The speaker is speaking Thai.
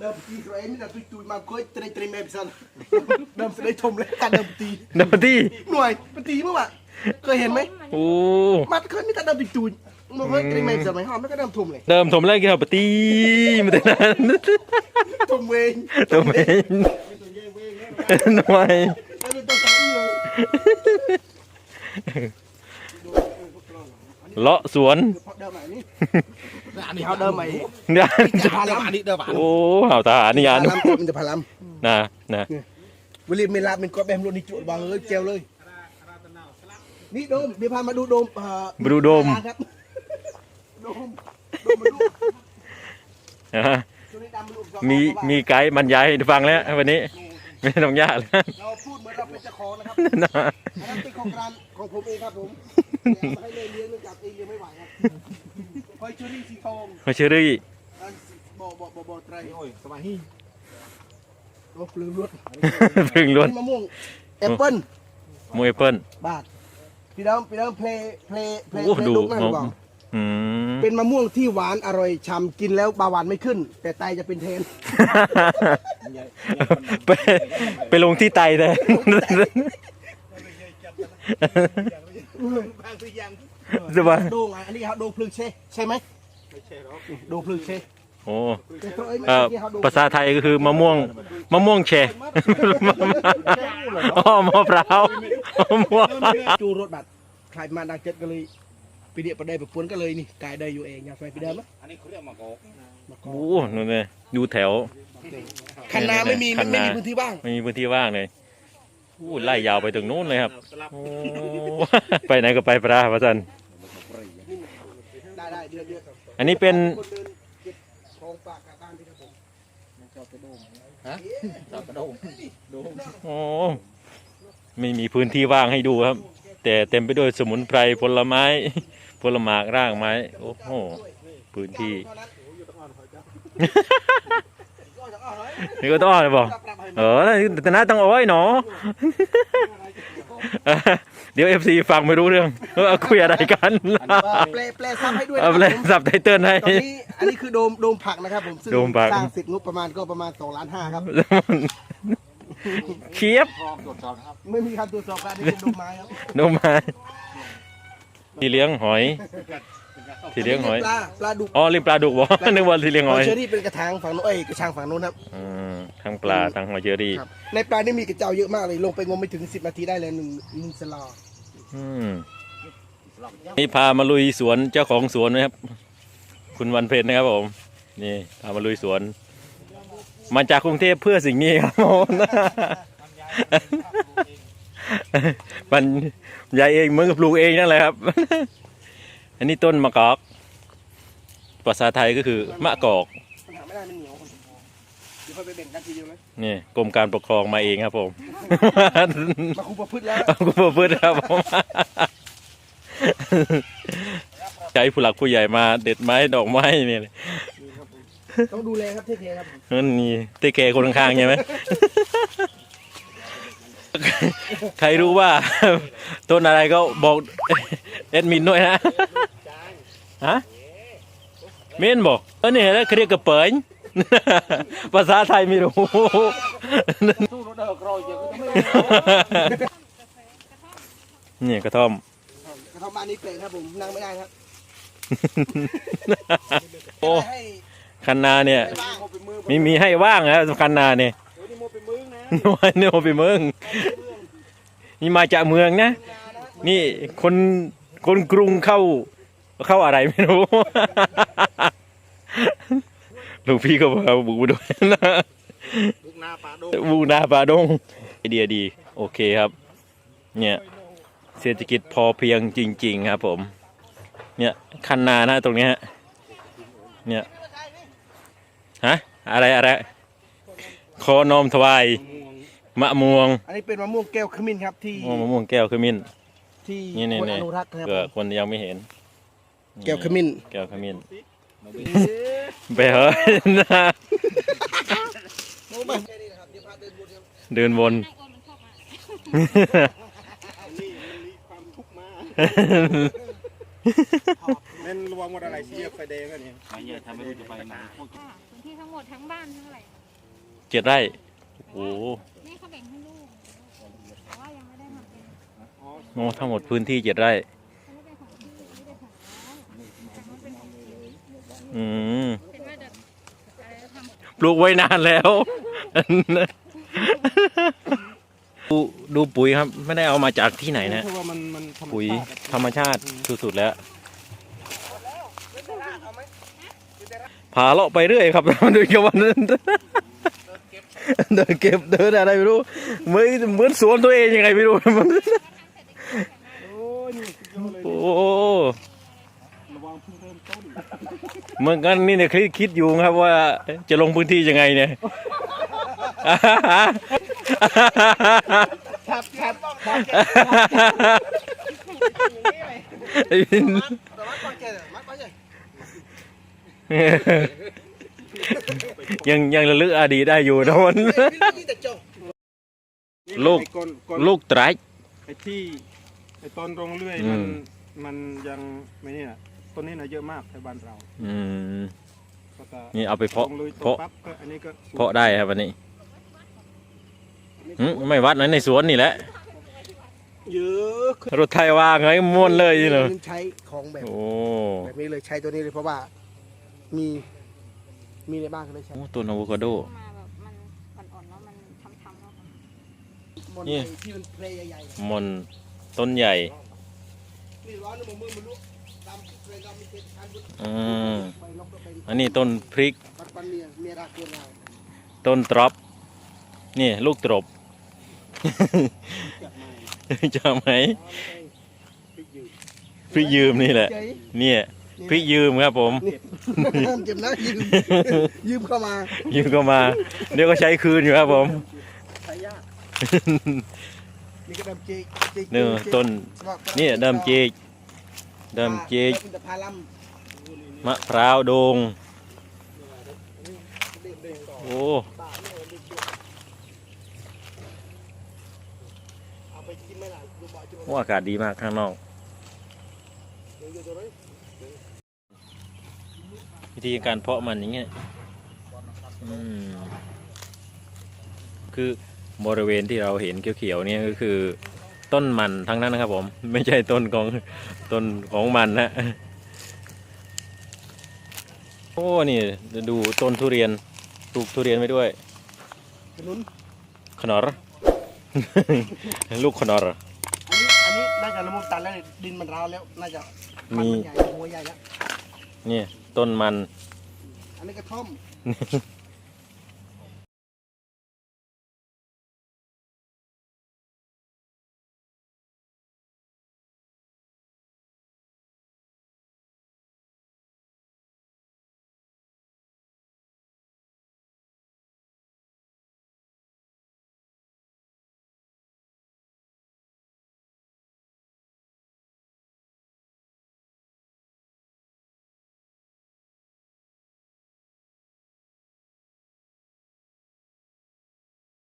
เดิมตีตัวเองนี่แต่ตุยตุยมาคุยเตรเตรแม่พิซันเดิมได้ชมเลยการเดิมตีเดิมที่หน่วยมันตีเมื่อวะเคยเห็นไหมโอ้มันเคยมีแต่เดิมตุยตุยมันเคยเตรแม่พิซันไหมหอมแล้วก็เดิมทุ่มเลย เดิมถมแล้วกี่ครับปตีมาแต่นั้นทุ่มเวงตัวเองหน่อยแล้วเป็นตัวสองเลยเลาะสวน เพราะเดิมไหนนี่อันนี้เขาเดิมไหมเนี่ยจะพาลัมอันนี้เดิมโอ้เห่าทหารนี่อันพาลัมมันจะพาลัมนะนะเวลีเมลาเป็นก็แบมโรนี่จุดวางเลยเจลเลยนี่โดมเดี๋ยวพามาดูโดมเอ่อมาดูโดมครับโดมโดมมาดูนะฮะช่วงนี้ดำมาดูสองมีเพราะว่ามีไกด์บรรยายให้ฟังแล้ววันนี้ ไม่ต้องยากแล้วเราพูดเหมือนเราเป็นเจ้าของนะครับนะอันนั้นเป็นโครงการของผมเองครับผมเอามาให้เลยเลี้ยงเนื่องจากเองเลี้ยงไม่ไหวครับ คอยชูรี่สีทองมาเชอรี่อันบ่อบ่อบ่อบ่อไตรโอ้ยสบายฮี่โอ้ปลืมรวดพึ่งล้วนมะม่วงแอปเปิ้ลมวยเปิ้ลบาทพี่เดิมพี่เดิมเพลเพลเพลโอ้เพลดูลุกนั่นหรือเปล่าอืมเป็นมะม่วงที่หวานอร่อยฉ่ำกินแล้วเบาหวานไม่ขึ้น แต่ไตจะเป็นเทนไปไปลงที่ไตเลยจะว่าโดงอะอันนี้เขาโดงพลึกเชใช่ไหม ไม่ใช่หรอกโดงพลึกเชโอ้แต่ตัวเองไม่เอ่อใช่เขาโดงภาษาไทยก็คือมะม่วงมะม่วงแช่อ๋อมะพร้าวมะม่วงจูรถบัตรใครมาดังเจ็ดก็เลยไปเดียประเดี๋ยวไปปวนก็เลยนี่กายได้อยู่เองอยากไปไปเดิมไหมอันนี้เขาเรียกมะกอกโอ้นู่นเลยดูแถวคันนาไม่มีคัมันนนาไม่มีพื้นที่ว่างไม่มีพื้นที่ว่างเลยอู้ไล่ยาวไปถึงนู้นเลยครับสลับโอ้ไปไหนก็ไปปลาพระจันได้ได้เดือนเดือน อันนี้เป็นคนเดินเก็บของฝากกลับบ้านที่ครับผมฮะจับกระโดงโดงโอ้ไม่มีพื้นที่ว่างให้ดูครับ แต่เต็มไปด้วยสมุนไพรผลไม้ผลหมากรากไม้โอ้โหพื้นที่นี่ก็ต้องอ้อนเลยบอกเออแต่น่าต้องโอ้อยหนอ เดี๋ยวเอฟซีฟังไม่รู้เรื่องว่าคุยอะไรกันแปลแปลซ้ำให้ด้วยเอานะคเลรับยผมสับไตเติ้ลให้ ตอนนี้อันนี้คือโดมโดมผักนะครับผมซึ่งโดมผัก สร้างเสร็จงบประมาณก็ประมาณ2ล้านห้าครับ เคียบ พร้อมตรวจสอบนะครับไม่มีการตรวจสอบการที่เป็นโดมไม้ครับนมมาที่เลี้ยงหอย ที่เลี้ยงหอย ปลาปลาดุกอ๋อเลี้ยงปลาดุกบอกนึกว่าที่เลี้ยงหอยเชอรี่เป็นกระถางฝั่งโน้นเอ้ยกระชังฝั่งโน้นครับ อืม ทั้งปลาทั้งหอยเชอรี่ครับในปลานี่มีกระเจ้าเยอะมากเลย ลงไปงมไม่ถึง 10 นาทีได้เลยหนึ่งหนึ่งสลออืมนี่พามาลุยสวนเจ้าของสวนนะครับ คุณวันเพ็ญนะครับผม นี่พามาลุยสวน มาจากกรุงเทพเพื่อสิ่งนี้ครับผมมันยายเองมึงก็ปลูกเองนั่นแหละครับ อันนี้ต้นมะกอก ภาษาไทยก็คือมะกอกปัญหาไม่ได้มันเหนียวเดี๋ยว ค่อยไปแบ่งกันทีเดียวไหมนี่กรมการปกครองมาเองครับผม มาคุมประพฤติแล้วเอาคุณพ่อพืชครับผม ใช้ผู้หลักผู้ใหญ่มาเด็ดไม้ดอกไม้เนี่ยต้องดูแลครับเทคแคร์ครับนั่นนี่เตะแกคนข้างๆใช่ไหม ใครรู้ว่า ต้นอะไรก็บอกเอ็ดมินด้วยนะ ฮะเมนบอกเออเนี่ยแล้วเขาเรียกกระเปิญ ภาษาไทยไม่รู้สู้รถเดินกรอยเยอะก็ไม่ได้เนี่ยกระท่อมกระทำบ้านนี้เปลกครับผมนั่งไม่ได้ครับโอ้ให้คันนาเนี่ยให้บ้างเป็นมือมีมีให้ว่างนะคันนาเนี่ยเดี๋ยวนี่โมเป็นมือนะโน้ยโน้ไปเมืองนี่มาจากเมืองนะ นี่คนคนกรุงเข้าเข้าอะไรไม่รู้ หลวงพี่ก็บอกเอาบูด้วยนะลูกหน้าปลาโดงบูนาปาดงไอเดียดี โอเคครับ เนี่ยเศรษฐกิจพอเพียงจริง ๆ ครับ ผม เนี่ยคันนานะตรงเนี้ยเนี่ยฮะอะไรอะไรคอนอมถวายมะม่วง อันนี้เป็นมะม่วงแก้วขมิ้นครับที่มะม่วงแก้วขมิ้นที่นี่นี่คนนี่อนุรักษ์นะครับเผื่อคนยังไม่เห็น แก้วขมิ้น แก้วขมิ้น ไปเหอะนะโอ้ไม่นี่นะเดินวนเดินวนให้โอนมันเข้ามานี่นมีควมทุกข์มาเล่นระวังว่าอะไรเสียไฟแดงกันเนี่ยไม่เยอะถ้าไม่รู้จะไปไหนพื้นที่ทั้งหมดทั้งบ้านเท่าไหร่เจ็ดไร่โอ้โหนี่เขาแบ่งให้ลูกแต่ว่ายังไม่ได้ทำเป็นโอ้ทั้งหมดพื้นที่เจ็ดไร่ อืมเป็นว่าจะอะไรทำปลูกไว้นานแล้ว ดูดูปุ๋ยครับ ไม่ได้เอามาจากที่ไหนนะ เพราะว่ามันมันธรรมปุ๋ยชาติอะธรรมชาติสุดๆแล้ว พาเลาะไปเรื่อยครับดูกับวันนั้นเดินเก็บเดินอะไรไม่รู้เหมือนเหมือนสวนตัวเองยังไงไม่รู้โอ้ยนี่สุดยอดเลย โอ้ ระวังเพิ่งเริ่มต้น เหมือนกันนี่เนี่ยคิดคิดอยู่ครับว่าจะลงพื้นที่ยังไงเนี่ยครับครับครับแต่ว่าก่อนแกมัดไปเลยยังยังระลึกอดีตได้อยู่นะมันลูกไอ้อนอนลูกไตรไอ้ที่ไอ้ต้นรงเลื่อยอืมันมมันยังไม่เนี่ย ต้นนี้นะเยอะมากในบ้านเราอืมก็จะนี่เอาไปเพาะ ลงลุยตกเพาะ ปั๊บก็อันนี้ก็เพาะได้ครับวันนี้หึไม่วัดนะในสวนนี่แหละ เยอะรถไทยวางไงม้วนเลยนี่เหรอใช้ของแบบ โอ้แบบนี้เลยใช้ตัวนี้เลยเพราะว่ามีมีในบ้านก็เลยใช้โอ้ต้นอะโวคาโด มาแบบมันอ่อนๆแล้วมันทำๆแล้วมันบนนี่ไอ้ที่มันเพลใหญ่มอนต้นใหญ่ๆนี่ร้อนนะมือมันลุกดำเพลดำมีเป็นอันบุญ อืมไปนกก็เป็นอันนี้ต้นพริกปัดปันเมียเมียรักเกินเราต้นตรอบนี่ลูกตรบจับมาจะไหมพริกยืดพริกยืมนี่แหละเจ๊เนี่ยพริกยืมครับผมเจ็บนะยืมยืมเข้ามา ยืมก็มา เดี๋ยวก็ใช้คืนอยู่ครับผมใช้ยากนี่ก็ดำเจกเจกนี่ต้นนี่เดิมจีก เดิมจีกอินทผลัมมะพร้าวโดงโอ้เอาไปกินไม่ได้ดูบ่อยจุ๊บโหอากาศดีมากข้างนอกเดี๋ยวอยู่ตรงนี้วิธีการเพาะมันอย่างเงี้ยอืมคือบริเวณที่เราเห็นเขียวๆเนี่ยก็คือ ต้นมันทั้งนั้นนะครับผม ไม่ใช่ต้นของ ต้นของมันนะโอ้นี่ดูต้นทุเรียนปลูกทุเรียนไว้ด้วยขนุนขนอรลูกขนอรอันนี้อันนี้น่าจะระมุตันแล้วเนี่ยดินมันร้าวแล้วน่าจะมันมีมันใหญ่หัวใหญ่แล้วนี่ต้นมัน อันนี้กระท่อม